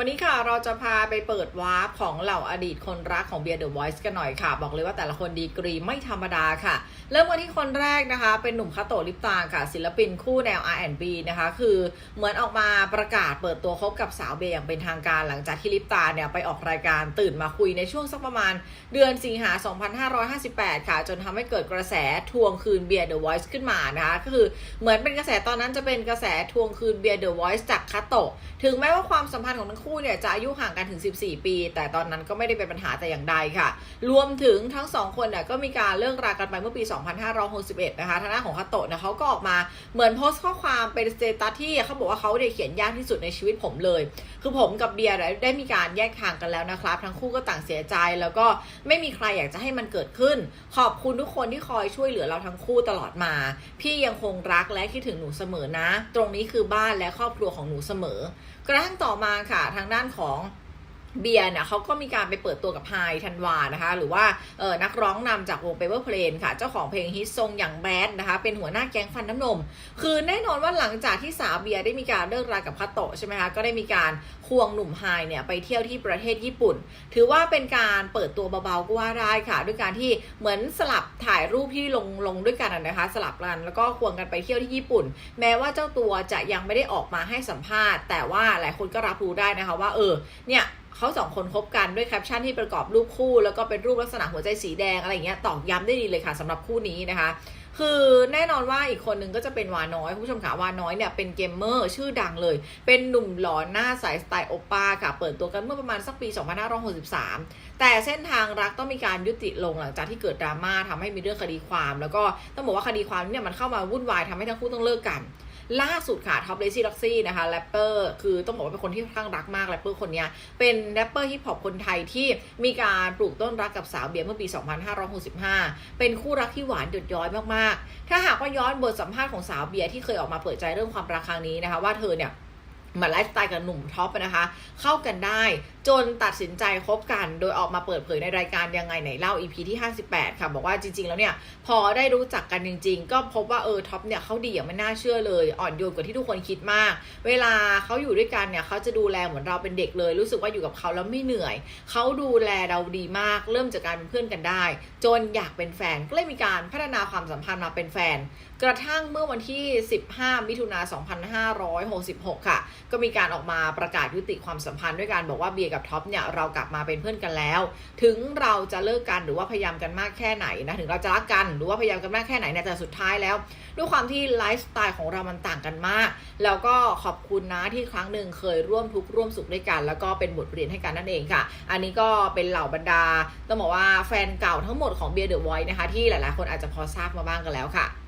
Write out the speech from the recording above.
วันนี้ค่ะเราจะพาไปเปิดวาร์ปของเหล่าอดีตคนรักของเบียร์เดอะ Voice กันหน่อยค่ะ บอกเลยว่าแต่ละคนดีกรีไม่ธรรมดาค่ะ เริ่มกันที่คนแรกนะคะ เป็นหนุ่มคาโตลิปตาค่ะ ศิลปินคู่แนว R&B นะคะ คือเหมือนออกมาประกาศเปิดตัวคบกับสาวเบียร์อย่างเป็นทางการหลังจากที่ลิปตาเนี่ยไปออกรายการตื่นมาคุยในช่วงสักประมาณเดือนสิงหา 2558 ค่ะ จนทำให้เกิดกระแสทวงคืนเบียร์เดอะ Voice ขึ้นมานะคะก็คือเหมือนเป็นกระแสตอนนั้นจะเป็นกระแสทวงคืนเบียร์เดอะ Voice จากคาโตถึงแม้ว่าความสัมพันธ์ของทั้งคูู่่เนี่ยจะอายุห่างกันถึง 14 ปี แต่ตอนนั้นก็ไม่ได้เป็นปัญหาแต่อย่างใดค่ะ รวมถึงทั้งสองคนเนี่ยก็มีการเลิกรากันไปเมื่อปี 2561 นะคะทางด้านของคาโตะเนี่ยเขาก็ออกมาเหมือนโพสต์ข้อความเป็นสเตตัสที่เขาบอกว่าเขาได้เขียนยากที่สุดในชีวิตผมเลย คือผมกับเบียร์ได้มีการแยกทางกันแล้วนะครับ ทั้งคู่ก็ต่างเสียใจแล้วก็ไม่มีใครอยากจะให้มันเกิดขึ้น ขอบคุณทุกคนที่คอยช่วยเหลือเราทั้งคู่ตลอดมา พี่ยังคงรักและคิดถึงหนูเสมอนะ ตรงนี้คือบ้านและครอบครัวของหนูเสมอ กระทั่งต่อมาค่ะทางด้านของ เบียร์เนี่ยเขาก็มีการไปเปิดตัวกับไฮธันวานะคะ หรือว่าเออนักร้องนำจากวง Paper Plane ค่ะ เจ้าของเพลงฮิตทรงอย่างแบดนะคะ เป็นหัวหน้าแก๊งฟันน้ำนม คือแน่นอนว่าหลังจากที่สาวเบียร์ได้มีการเลิกรากับคาโตะใช่ไหมคะ ก็ได้มีการควงหนุ่มไฮเนี่ยไปเที่ยวที่ประเทศญี่ปุ่น ถือว่าเป็นการเปิดตัวเบาๆก็ว่าได้ค่ะ ด้วยการที่เหมือนสลับถ่ายรูปที่ลงลงด้วยกันนะคะ สลับกันแล้วก็ควงกันไปเที่ยวที่ญี่ปุ่น แม้ว่าเจ้าตัวจะยังไม่ได้ออกมาให้สัมภาษณ์ แต่ว่าหลายคนก็รับรู้ได้นะคะว่าเออเนี่ย เขาสองคนคบกันด้วยแคปชั่นที่ประกอบรูปคู่ แล้วก็เป็นรูปลักษณะหัวใจสีแดงอะไรอย่างเงี้ยตอกย้ำได้ดีเลยค่ะสำหรับคู่นี้นะคะ คือแน่นอนว่าอีกคนนึงก็จะเป็นวาน้อยคุณผู้ชมค่ะวาน้อยเนี่ยเป็นเกมเมอร์ชื่อดังเลย เป็นหนุ่มหล่อหน้าใสสไตล์โอป้าค่ะ เปิดตัวกันเมื่อประมาณสักปี 2563 แต่เส้นทางรักต้องมีการยุติลงหลังจากที่เกิดดราม่าทำให้มีเรื่องคดีความ แล้วก็ต้องบอกว่าคดีความเนี่ยมันเข้ามาวุ่นวายทำให้ทั้งคู่ต้องเลิกกัน ล่าสุดค่ะท็อปเลซี่ล็อกซี่นะคะแรปเปอร์คือต้องบอกว่าเป็นคนที่ค่อนข้างรักมากแรปเปอร์คนนี้เป็นแรปเปอร์ฮิปฮอปคนไทยที่มีการปลูกต้นรักกับสาวเบียร์เมื่อปี 2565 เป็นคู่รักที่หวานหยดย้อยมากๆ ถ้าหากว่าย้อนบทสัมภาษณ์ของสาวเบียร์ที่เคยออกมาเปิดใจเรื่องความรักครั้งนี้นะคะว่าเธอเนี่ย เหมือนไลฟ์สไตล์กับหนุ่มท็อปนะคะ เข้ากันได้จนตัดสินใจคบกัน โดยออกมาเปิดเผยในรายการยังไงไหนเล่า EP ที่ 58 ค่ะบอกว่าจริง ๆ แล้วเนี่ย พอได้รู้จักกันจริง ๆ ก็พบว่าเออท็อปเนี่ยเขาดีอย่างไม่น่าเชื่อเลย อ่อนโยนกว่าที่ทุกคนคิดมาก เวลาเขาอยู่ด้วยกันเนี่ยเขาจะดูแลเหมือนเราเป็นเด็กเลย รู้สึกว่าอยู่กับเขาแล้วไม่เหนื่อย เขาดูแลเราดีมาก เริ่มจากการเป็นเพื่อนกันได้ จนอยากเป็นแฟนก็เลยมีการพัฒนาความสัมพันธ์มาเป็นแฟน กระทั่งเมื่อวันที่ 15 มิถุนา2566 ค่ะก็มีการออกมาประกาศยุติความสัมพันธ์ด้วยการบอกว่าเบียร์กับท็อปเนี่ยเรากลับมาเป็นเพื่อนกันแล้ว ถึงเราจะเลิกกันหรือว่าพยายามกันมากแค่ไหนนะถึงเราจะรักกันหรือว่าพยายามกันมากแค่ไหนเนี่ยแต่สุดท้ายแล้ว ด้วยความที่ไลฟ์สไตล์ของเรามันต่างกันมาก แล้วก็ขอบคุณนะที่ครั้งหนึ่งเคยร่วมทุกข์ร่วมสุขด้วยกัน แล้วก็เป็นบทเรียนให้กันนั่นเองค่ะ อันนี้ก็เป็นเหล่าบรรดาต้องบอกว่าแฟนเก่าทั้งหมดของเบียร์เดอะไวท์นะคะที่หลายๆ คนอาจจะพอทราบมาบ้างกันแล้วค่ะ